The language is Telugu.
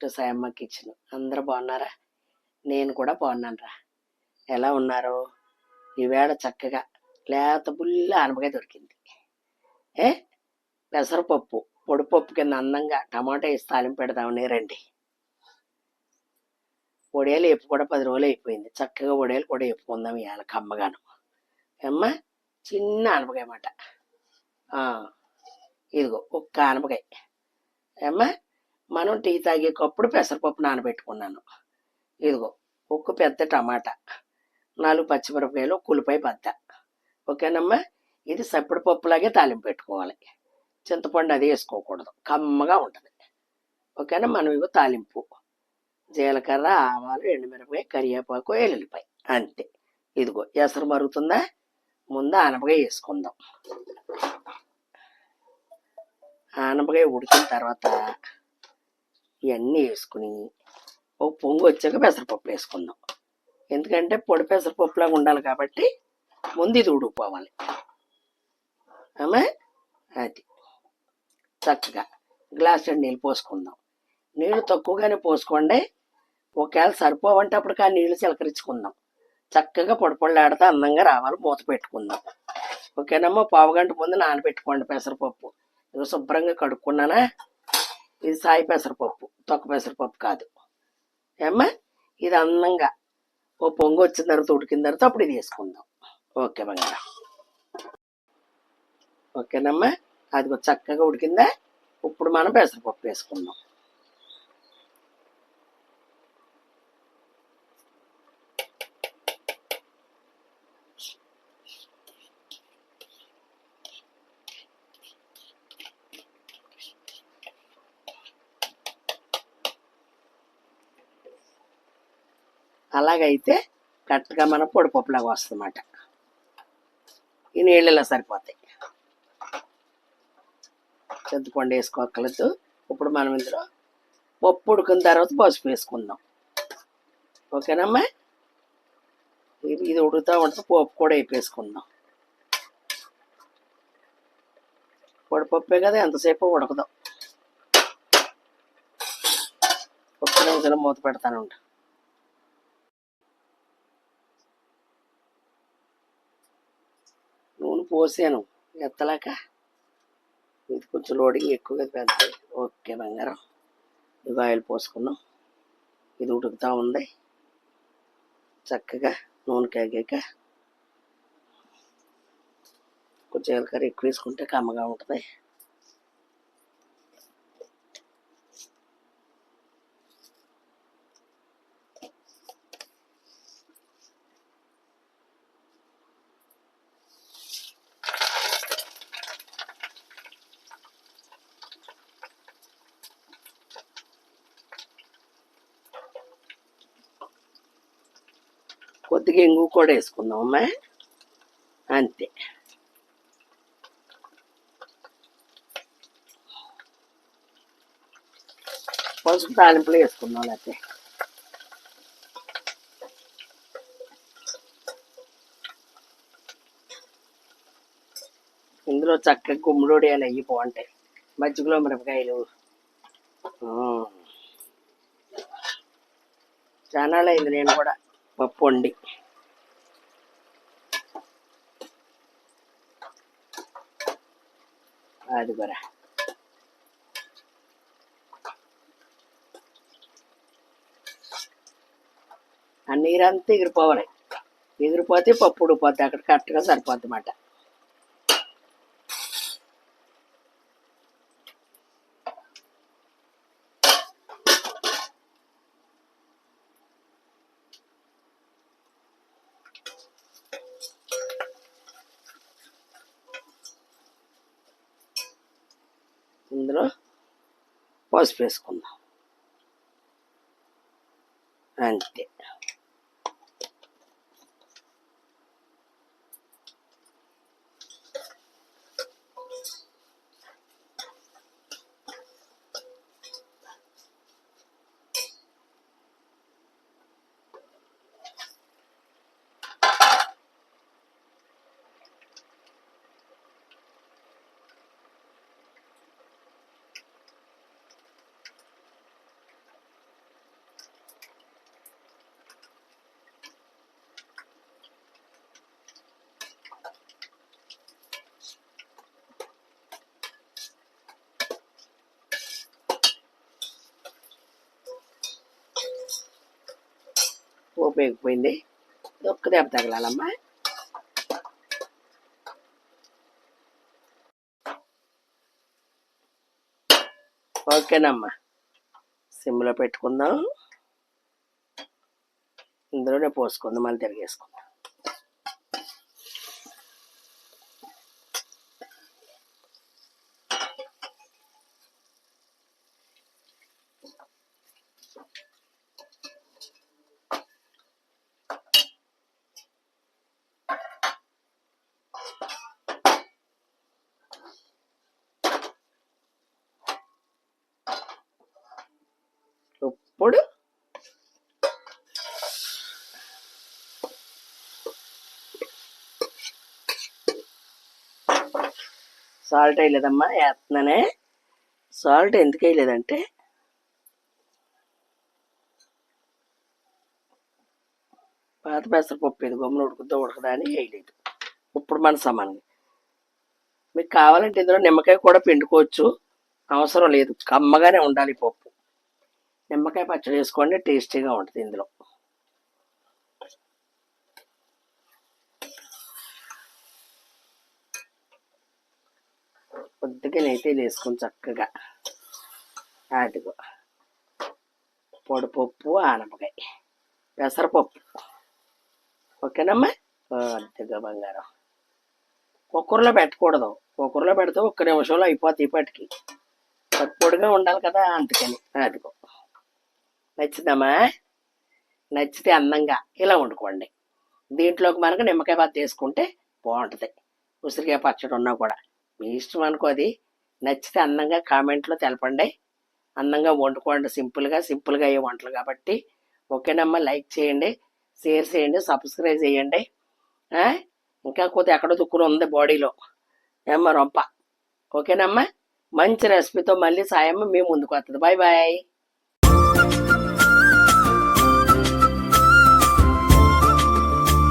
To Sayamma kitchen. అందరూ బాగున్నారా? నేను కూడా బాగున్నాను రా ఎలా ఉన్నారు? ఈవేళ చక్కగా లేత బుల్ల ఆనపకాయ దొరికింది. ఏ? పెసరపప్పు పొడిపప్పు కింద అందంగా టమాటా వేసి తాలింపు పెడదామని రండి. వడియాలు ఎప్పు కూడా పది రోజులు అయిపోయింది. చక్కగా వడియాలు కూడా వేపుకుందాం ఇవాళ కమ్మగాను. అమ్మ చిన్న ఆనపకాయ మాట ఇదిగో ఒక్క ఆనపకాయ. అమ్మ మనం టీ తాగేటప్పుడు పెసరపప్పు నానబెట్టుకున్నాను. ఇదిగో ఒక పెద్ద టమాటా నాలుగు పచ్చిమిరపకాయలు కులిపాయ పెద్ద బద్ద ఓకేనమ్మా? ఇది సప్పడిపప్పులాగే తాలింపు పెట్టుకోవాలి. చింతపండు అది వేసుకోకూడదు. కమ్మగా ఉంటుంది. ఓకేనా? మనం ఇవి తాలింపు. జీలకర్ర ఆవాలు ఎండుమిరపకాయ కరివేపాకు ఎల్లుల్లిపాయ. అంతే. ఇదిగో ఎసరు మరుగుతుందా? ముందు ఆనపకాయ వేసుకుందాం. ఆనపకాయ ఉడికిన తర్వాత ఇవన్నీ వేసుకుని ఓ పొంగు వచ్చాక పెసరపప్పు వేసుకుందాం. ఎందుకంటే పొడి పెసరపప్పులాగా ఉండాలి కాబట్టి ముందు ఇది ఉడికిపోవాలి. ఆమె? అది. చక్కగా గ్లాస్ నీళ్ళు పోసుకుందాం. నీళ్ళు తక్కువగానే పోసుకోండి. ఒకవేళ సరిపోవంటే అప్పటికి ఆ నీళ్ళు చిలకరించుకుందాం. చక్కగా పొడి అందంగా రావాలి. మూత పెట్టుకుందాం. ఓకేనమ్మా? పావు గంట ముందు నానబెట్టుకోండి పెసరపప్పు. ఇవి శుభ్రంగా కడుక్కున్నానా? ఇది సాయి పెసరపప్పు తొక్క పెసరపప్పు కాదు. ఏమ్మా? ఇది అందంగా. ఓ పొంగు వచ్చిన తర్వాత ఉడికిన తర్వాత అప్పుడు ఇది వేసుకుందాం. ఓకే బంగారం. ఓకేనమ్మా? అది చక్కగా ఉడికిందా? ఇప్పుడు మనం పెసరపప్పు వేసుకుందాం. అలాగైతే కరెక్ట్గా మన పొడిపప్పులాగా వస్తుందన్నమాట. ఈ నీళ్ళలో సరిపోతాయి? చింతపండు వేసుకోకలేదు ఇప్పుడు మనం ఇందులో పప్పు ఉడికిన తర్వాత పసుపు వేసుకుందాం. ఓకేనమ్మా? ఇది ఇది ఉడుకుతూ ఉంటే పప్పు కూడా వేపేసుకుందాం. పొడిపప్పే కదా ఎంతసేపు ఉడకదు. ఒక్క నిమిషం మూత పెడతాను ఉండు. నూనె పోసాను. ఎత్తలేక? ఇది కొంచెం లోడింగ్ ఎక్కువగా పెద్ద ఓకే బంగారం. ఇది ఆయిల్ పోసుకున్నాం. ఇది ఉడుకుతూ ఉంది. చక్కగా నూనె కాగాక కొంచెం జీలకర్ర ఎక్కువ వేసుకుంటే కమ్మగా ఉంటుంది. కొద్దిగా ఇంగు కూడా వేసుకుందాం అమ్మా అంతే. పసుపు తాలింపులు వేసుకుందాం లేకపోతే ఇందులో చక్కగా గుమ్మడోడియాలు అయ్యి బాగుంటాయి మజ్జిగలో మిరపకాయలు. జనాలు చాలా అయింది నేను కూడా. పప్పు వండి. అది కూడా ఆ నీరంతా ఎగిరిపోవాలి. ఎగిరిపోతే పప్పు ఉడిపోతే అక్కడ కరెక్ట్గా సరిపోద్ది అన్నమాట. ఇందులో పసుపు వేసుకుందాం. అంతే. పోపు వేగిపోయింది ఒక్క దెబ్బ తగలాలమ్మా ఓకేనమ్మా సిమ్లో పెట్టుకుందాం ఇందులోనే పోసుకుందాం మళ్ళీ తిరిగేసుకుందాం ఇప్పుడు సాల్ట్ వేయలేదమ్మా వేస్తున్నానే సాల్ట్ ఎందుకు వేయలేదంటే పాత పెసరపప్పు ఇది గమ్మున ఉడుకుద్దో ఉడకదా అని వేయలేదు. ఇప్పుడు మన సమానంగా మీకు కావాలంటే ఇందులో నిమ్మకాయ కూడా పిండుకోవచ్చు. అవసరం లేదు. కమ్మగానే ఉండాలి పప్పు. నిమ్మకాయ పచ్చడి వేసుకోండి టేస్టీగా ఉంటుంది ఇందులో. కొద్దిగా నెయ్యి వేసుకొని చక్కగా అదిగో. పొడిపప్పు ఆనపకాయ. పెసరపప్పు. ఓకేనమ్మా? అద్దెగా బంగారం. కుక్కర్లో పెట్టకూడదు. కుక్కర్లో పెడితే ఒక్క నిమిషంలో అయిపోతాయి ఇప్పటికి. పొడిగా ఉండాలి కదా అందుకని. అదిగో. నచ్చిందమ్మా? నచ్చితే అందంగా ఇలా వండుకోండి. దీంట్లోకి మనకు నిమ్మకాయ పత్తి తీసుకుంటే బాగుంటుంది. ఉసిరికాయ పచ్చడి ఉన్నా కూడా. మీ ఇష్టం అనుకో అది. నచ్చితే అందంగా కామెంట్లో తెలపండి. అందంగా వండుకోండి. సింపుల్గా సింపుల్గా అయ్యే వంటలు కాబట్టి. ఓకేనమ్మా? లైక్ చేయండి. షేర్ చేయండి. సబ్స్క్రైబ్ చేయండి. ఇంకా కొద్ది ఎక్కడో దుక్కులు ఉంది బాడీలో. ఏమ్మా రొంప. ఓకేనమ్మా? మంచి రెసిపీతో మళ్ళీ సాయమ్మ మేము ముందుకు వస్తుంది. Bye bye